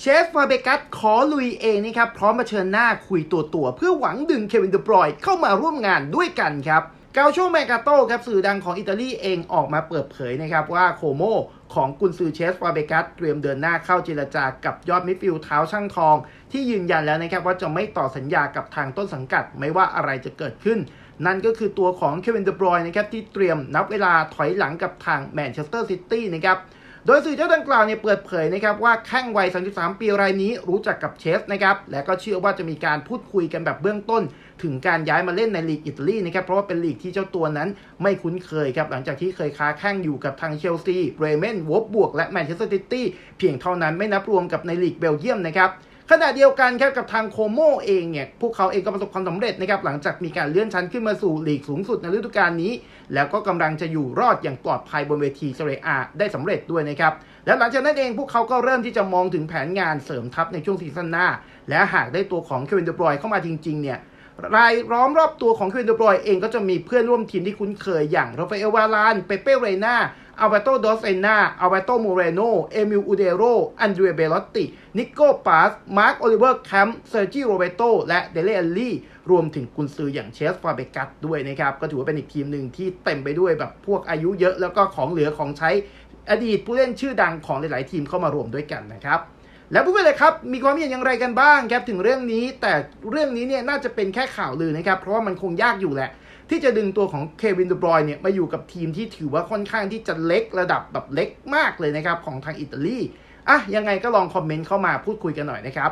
เชฟฟาเบกัสขอลุยเองนะครับพร้อมมาเชิญหน้าคุยตัวตัวๆเพื่อหวังดึงเควินเดบรอยเข้ามาร่วมงานด้วยกันครับเกาโชแมกาโต้ครับสื่อดังของอิตาลีเองออกมาเปิดเผยนะครับว่าโคโมของกุนซือเชสฟาเบกัสเตรียมเดินหน้าเข้าเจรจากับยอดมิดฟิลด์เท้าช่างทอง ที่ยืนยันแล้วนะครับว่าจะไม่ต่อสัญญากับทางต้นสังกัดไม่ว่าอะไรจะเกิดขึ้น นั่นก็คือตัวของเควินเดบรอยนะครับที่เตรียมนับเวลาถอยหลังกับทางแมนเชสเตอร์ซิตี้นะครับ โดยสื่อเจ้าดังกล่าวเนี่ยเปิดเผยนะครับว่าแข้งวัย 33 ปีรายนี้รู้จักกับเชฟนะครับและก็เชื่อว่าจะมีการพูดคุยกันแบบเบื้องต้น ถึงการย้ายมาเล่นในลีกอิตาลีนะครับเพราะว่าเป็นลีกที่เจ้าตัวนั้นไม่คุ้นเคยครับหลังจากที่เคยค้าแข้งอยู่กับทางเชลซีเบรเมนวอบบวกและแมนเชสเตอร์ซิตี้เพียงเท่านั้นไม่นับรวมกับในลีกเบลเยียมนะครับ ขณะเดียวกันครับกับทางโคโมเองเนี่ยพวกเขาเองก็ประสบความสำเร็จนะครับหลังจากมีการเลื่อนชั้นขึ้นมาสู่ลีกสูงสุดในฤดูกาลนี้ แล้วก็กำลังจะอยู่รอดอย่างปลอดภัยบนเวทีเซเรียอาได้สำเร็จด้วยนะครับและหลังจากนั้นเองพวกเขาก็เริ่มที่จะมองถึงแผนงานเสริมทัพในช่วงซีซั่นหน้า และหากได้ตัวของเควินเดบรอยเข้ามาจริงๆเนี่ยรายล้อมรอบตัวของเควินเดบรอยเองก็จะมีเพื่อนร่วมทีมที่คุ้นเคยอย่างโราฟเอลวารานเปเป้เรนา อัลเบโตดอสเอนาอัลเบโตโมเรโน เอมิลอูเดโร อันเดรเบลอตติ นิโก้ปาส มาร์คโอลิเวอร์แคมป์เซอร์จิโรเบโต และเดเลอัลลี่ รวมถึงกุนซืออย่างเชสฟาเบกัสด้วยนะครับ ก็ถือว่าเป็นอีกทีมหนึ่งที่เต็มไปด้วยแบบพวกอายุเยอะแล้วก็ของเหลือของใช้อดีตผู้เล่นชื่อดังของหลาย ๆ ทีมเข้ามารวมด้วยกันนะครับแล้วผู้เป็นเลยครับ มีความเห็นอย่างไรกันบ้างครับถึงเรื่องนี้ แต่เรื่องนี้เนี่ยน่าจะเป็นแค่ข่าวลือนะครับ เพราะว่ามันคงยากอยู่แหละ ที่จะดึงตัวของเควินดูบรอยเนี่ยมาอยู่กับทีมที่ถือว่าค่อนข้างที่จะเล็กระดับแบบเล็กมากเลยนะครับของทางอิตาลีอะยังไงก็ลองคอมเมนต์เข้ามาพูดคุยกันหน่อยนะครับ